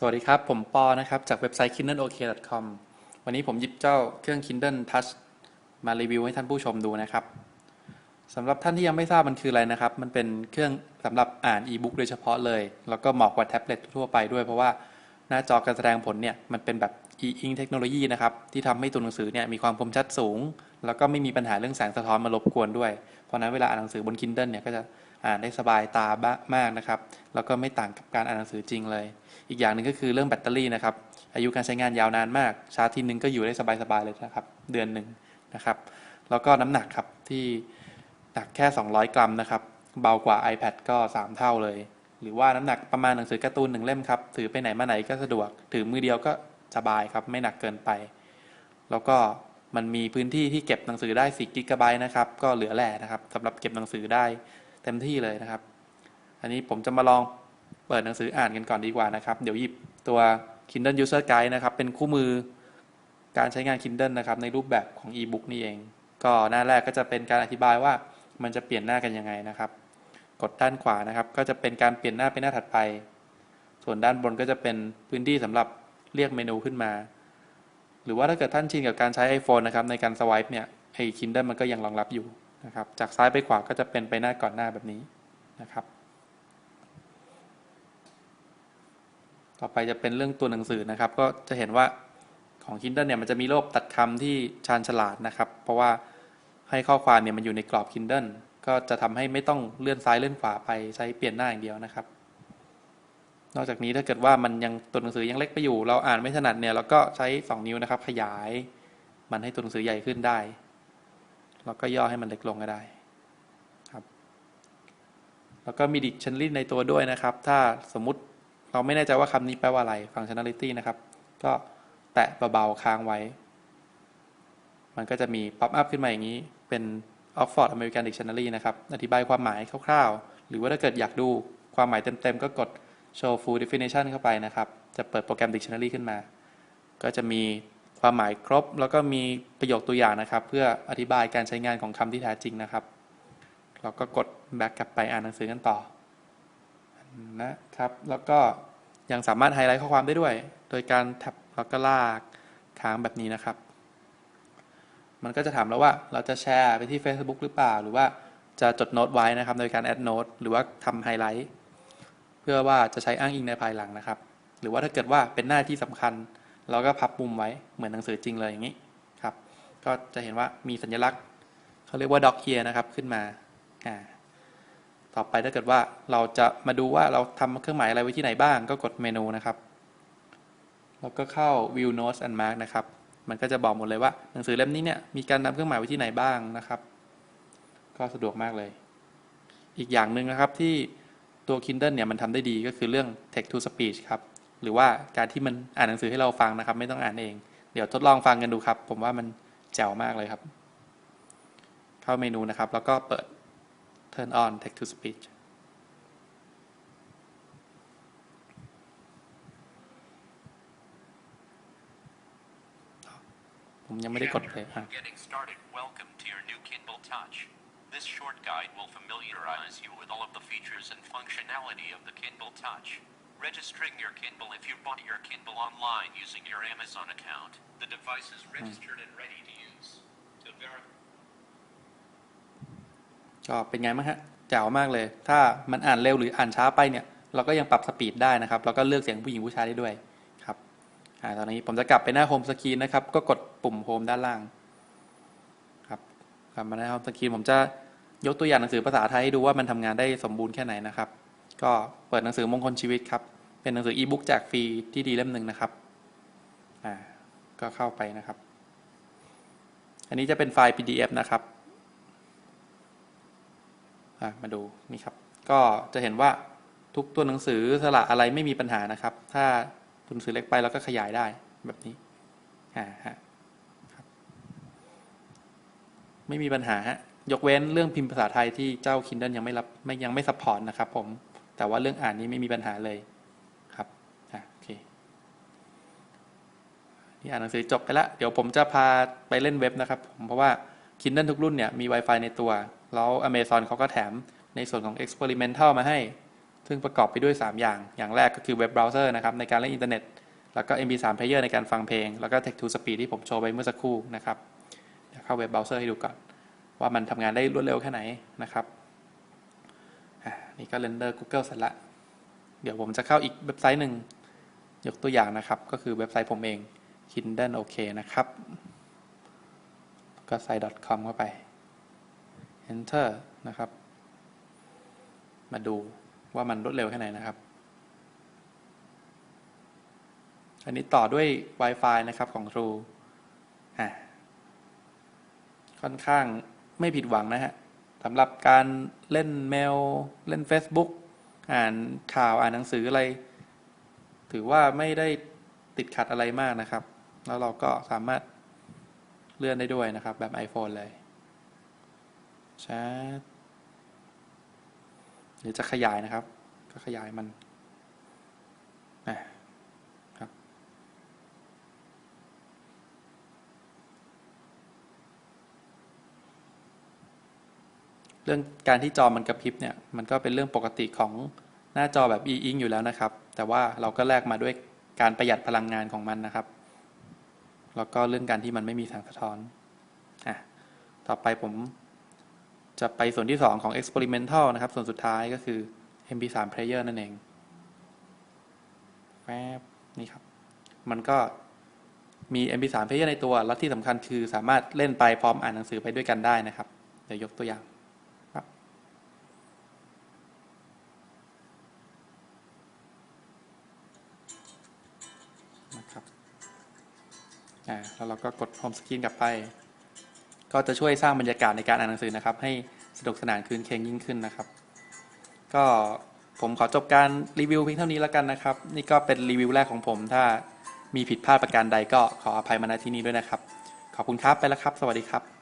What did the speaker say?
สวัสดีครับ ผมปอนะครับ จากเว็บไซต์ kindleok.com วันนี้ผมหยิบเจ้าเครื่อง Kindle Touch มารีวิวให้ท่านผู้ชมดูนะครับสำหรับท่านที่ยังไม่ทราบมันคืออะไรนะครับ มันเป็นเครื่องสำหรับอ่านอีบุ๊กโดยเฉพาะเลย แล้วก็เหมาะกว่าแท็บเล็ตทั่วไปด้วย เพราะว่าหน้าจอการแสดงผลเนี่ยมันเป็นแบบ e-ink เทคโนโลยีนะครับ ที่ทำให้ตัวหนังสือเนี่ยมีความคมชัดสูง แล้วก็ไม่มีปัญหาเรื่องแสงสะท้อนมารบกวนด้วย เพราะฉะนั้นเวลาอ่านหนังสือบน Kindle เนี่ยก็จะ อ่านได้สบายตาบมากนะครับ แล้วก็ไม่ต่างกับการอ่านหนังสือจริงเลย อีกอย่างหนึ่งก็คือเรื่องแบตเตอรี่นะครับ อายุการใช้งานยาวนานมาก ชาร์จทีนึงก็อยู่ได้สบายๆเลยนะครับ เดือนหนึ่งนะครับ แล้วก็น้ำหนักครับที่หนักแค่ 200 กรัมนะครับ เบากว่า iPad ก็ 3 เท่าเลย หรือว่าน้ำหนักประมาณหนังสือการ์ตูนหนึ่งเล่มครับ ถือไปไหนมาไหนก็สะดวก ถือมือเดียวก็สบายครับ ไม่หนักเกินไป แล้วก็มันมีพื้นที่ที่เก็บหนังสือได้4กิกะไบต์นะครับ ก็เหลือแหล่นะครับสำหรับเก็บหนังสือได้ เต็มที่เลยนะครับ อันนี้ผมจะมาลองเปิดหนังสืออ่านกันก่อนดีกว่านะครับ เดี๋ยวหยิบตัว Kindle User Guide นะครับ เป็นคู่มือการใช้งาน Kindle นะครับ ในรูปแบบของ e-book นี่เอง ก็หน้าแรกก็จะเป็นการอธิบายว่ามันจะเปลี่ยนหน้ากันยังไงนะครับ กดด้านขวานะครับ ก็จะเป็นการเปลี่ยนหน้าไปหน้าถัดไป ส่วนด้านบนก็จะเป็นพื้นที่สำหรับเรียกเมนูขึ้นมา หรือว่าถ้าเกิดท่านชินกับการใช้ iPhone นะครับในการสว i p e เนี่ยไอ้ Kindle มันก็ยังรองรับอยู่ นะครับ จากซ้ายไปขวาก็จะเป็นไปหน้าก่อนหน้าแบบนี้นะครับ ต่อไปจะเป็นเรื่องตัวหนังสือนะครับ ก็จะเห็นว่าของ Kindle เนี่ยมันจะมีระบบตัดคำที่ชาญฉลาดนะครับ เพราะว่าให้ข้อความเนี่ยมันอยู่ในกรอบ Kindle ก็จะทำให้ไม่ต้องเลื่อนซ้ายเลื่อนขวาไปใช้เปลี่ยนหน้าอย่างเดียวนะครับ นอกจากนี้ถ้าเกิดว่ามันยังตัวหนังสือยังเล็กไปอยู่ เราอ่านไม่ถนัดเนี่ยเราก็ใช้ 2 นิ้วนะครับ ขยาย มันให้ตัวหนังสือใหญ่ขึ้นได้ แล้วก็ย่อให้มันเล็กลงก็ได้ครับ แล้วก็มีดิกชันนารีในตัวด้วยนะครับ ถ้าสมมติเราไม่แน่ใจว่าคำนี้แปลว่าอะไร functionality นะครับ ก็แตะเบาๆค้างไว้ มันก็จะมี pop up ขึ้นมาอย่างนี้ เป็น Oxford American Dictionary นะครับ อธิบายความหมายคร่าวๆ หรือว่าถ้าเกิดอยากดูความหมายเต็มๆ ก็กด show full definition เข้าไปนะครับ จะเปิดโปรแกรม Dictionary ขึ้นมา ก็จะมี ความหมายครบ แล้วก็มีประโยคตัวอย่างนะครับ เพื่ออธิบายการใช้งานของคำที่แท้จริงนะครับ เราก็กด back กลับไปอ่านหนังสือกันต่อนะครับ แล้วก็ยังสามารถไฮไลท์ข้อความได้ด้วย โดยการแท็บแล้วก็ลากค้างแบบนี้นะครับ มันก็จะถามเราว่าเราจะแชร์ไปที่ Facebook หรือเปล่า หรือว่าจะจดโน้ตไว้นะครับ โดยการแอดโน้ตหรือว่าทำไฮไลท์เพื่อว่าจะใช้อ้างอิงในภายหลังนะครับ หรือว่าถ้าเกิดว่าเป็นหน้าที่สำคัญ เราก็พับมุมไว้เหมือนหนังสือจริงเลยอย่างนี้ครับ ก็จะเห็นว่ามีสัญลักษณ์เขาเรียกว่า doc here นะครับขึ้นมาอ่าต่อไปถ้าเกิดว่าเราจะมาดูว่าเราทำเครื่องหมายอะไรไว้ที่ไหนบ้างก็กดเมนูนะครับ แล้วก็เข้า view notes and mark นะครับ มันก็จะบอกหมดเลยว่าหนังสือเล่มนี้เนี่ยมีการนำเครื่องหมายไว้ที่ไหนบ้างนะครับ ก็สะดวกมากเลย อีกอย่างหนึ่งนะครับที่ตัว Kindle เนี่ยมันทำได้ดีก็คือเรื่อง text to speech ครับ หรือว่าการที่มันอ่านหนังสือให้เราฟังนะครับ ไม่ต้องอ่านเอง เดี๋ยวทดลองฟังกันดูครับ ผมว่ามันแจ๋วมากเลยครับ เข้าเมนูนะครับ แล้วก็เปิด turn on text to speech ผมยังไม่ได้กดเลยอะ Getting started. Welcome to your new Kindle Touch. This short guide will familiarize you with all of the features and functionality of the Kindle Touch. Registering your Kindle if you bought your Kindle online using your Amazon account. The device is registered and ready to use. To verify ก็เป็นไงบ้างฮะแจ๋วมากเลย ถ้ามันอ่านเร็วหรืออ่านช้าไปเนี่ย เราก็ยังปรับสปีดได้นะครับ แล้วก็เลือกเสียงผู้หญิงผู้ชายได้ด้วยครับอ่าตอนนี้ผมจะกลับไปหน้าโฮมสกรีนนะครับ ก็กดปุ่มโฮมด้านล่าง ครับกลับมาหน้าโฮมสกรีนผมจะยกตัวอย่างหนังสือภาษาไทยให้ดูว่ามันทำงานได้สมบูรณ์แค่ไหนนะครับ ก็เปิดหนังสือมงคลชีวิตครับ เป็นหนังสืออีบุ๊กแจกฟรีที่ดีเล่มหนึ่งนะครับอ่าก็เข้าไปนะครับ อันนี้จะเป็นไฟล์ PDF นะครับอะมาดูนี่ครับ ก็จะเห็นว่าทุกตัวหนังสือสระอะไรไม่มีปัญหานะครับ ถ้าตัวหนังสือเล็กไปเราก็ขยายได้แบบนี้อ่าฮะไม่มีปัญหาฮะยกเว้นเรื่องพิมพ์ภาษาไทยที่เจ้า Kindle ยังไม่รับไม่ยังไม่ซัพพอร์ตนะครับผม แต่ว่าเรื่องอ่านนี้ไม่มีปัญหาเลยครับอะโอเคนี่อ่านหนังสือจบไปแล้วเดี๋ยวผมจะพาไปเล่นเว็บนะครับผมเพราะว่า Kindle ทุกรุ่นเนี่ยมี Wi-Fi ในตัว แล้ว Amazon เขาก็แถมในส่วนของ Experimental มาให้ ซึ่งประกอบไปด้วย 3 อย่าง อย่างแรกก็คือเว็บเบราว์เซอร์นะครับในการเล่นอินเทอร์เน็ต แล้วก็ MP3 player ในการฟังเพลง แล้วก็ Text to Speech ที่ผมโชว์ไปเมื่อสักครู่นะครับเข้าเว็บเบราว์เซอร์ให้ดูก่อน ว่ามันทำงานได้รวดเร็วแค่ไหนนะครับ นี่ก็เรนเดอร์ Google เสร็จละเดี๋ยวผมจะเข้าอีกเว็บไซต์หนึ่งยกตัวอย่างนะครับ ก็คือเว็บไซต์ผมเอง Kindle OK นะครับ ก็ใส่ .com เข้าไป enter นะครับ มาดูว่ามันรวดเร็วแค่ไหนนะครับ อันนี้ต่อด้วย Wi-Fi นะครับของ True อะค่อนข้างไม่ผิดหวังนะฮะ สำหรับการเล่นเมลเล่น Facebook อ่านข่าวอ่านหนังสืออะไร ถือว่าไม่ได้ติดขัดอะไรมากนะครับ แล้วเราก็สามารถเลื่อนได้ด้วยนะครับ แบบ iPhone เลยแชทเดี๋ยวจะขยายนะครับ ก็ขยายมันอะครับ เรื่องการที่จอมันกระพริบเนี่ยมันก็เป็นเรื่องปกติของหน้าจอแบบ e-ink อยู่แล้วนะครับ แต่ว่าเราก็แลกมาด้วยการประหยัดพลังงานของมันนะครับ แล้วก็เรื่องการที่มันไม่มีแสงสะท้อนอะต่อไปผมจะไปส่วนที่ 2 ของ experimental นะครับ ส่วนสุดท้ายก็คือ mp3 player นั่นเองแฟบนี่ครับ มันก็มี mp3 player ในตัว แล้วที่สำคัญคือสามารถเล่นไปพร้อมอ่านหนังสือไปด้วยกันได้นะครับ เดี๋ยวยกตัวอย่าง แล้วเราก็กดโฮมสกรีนกลับไป ก็จะช่วยสร้างบรรยากาศในการอ่านหนังสือนะครับ ให้สนุกสนานคืนเคงยิ่งขึ้นนะครับ ก็ผมขอจบการรีวิวเพียงเท่านี้แล้วกันนะครับ นี่ก็เป็นรีวิวแรกของผม ถ้ามีผิดพลาดประการใดก็ขออภัยมาณที่นี้ด้วยนะครับ ขอบคุณครับไปแล้วครับ สวัสดีครับ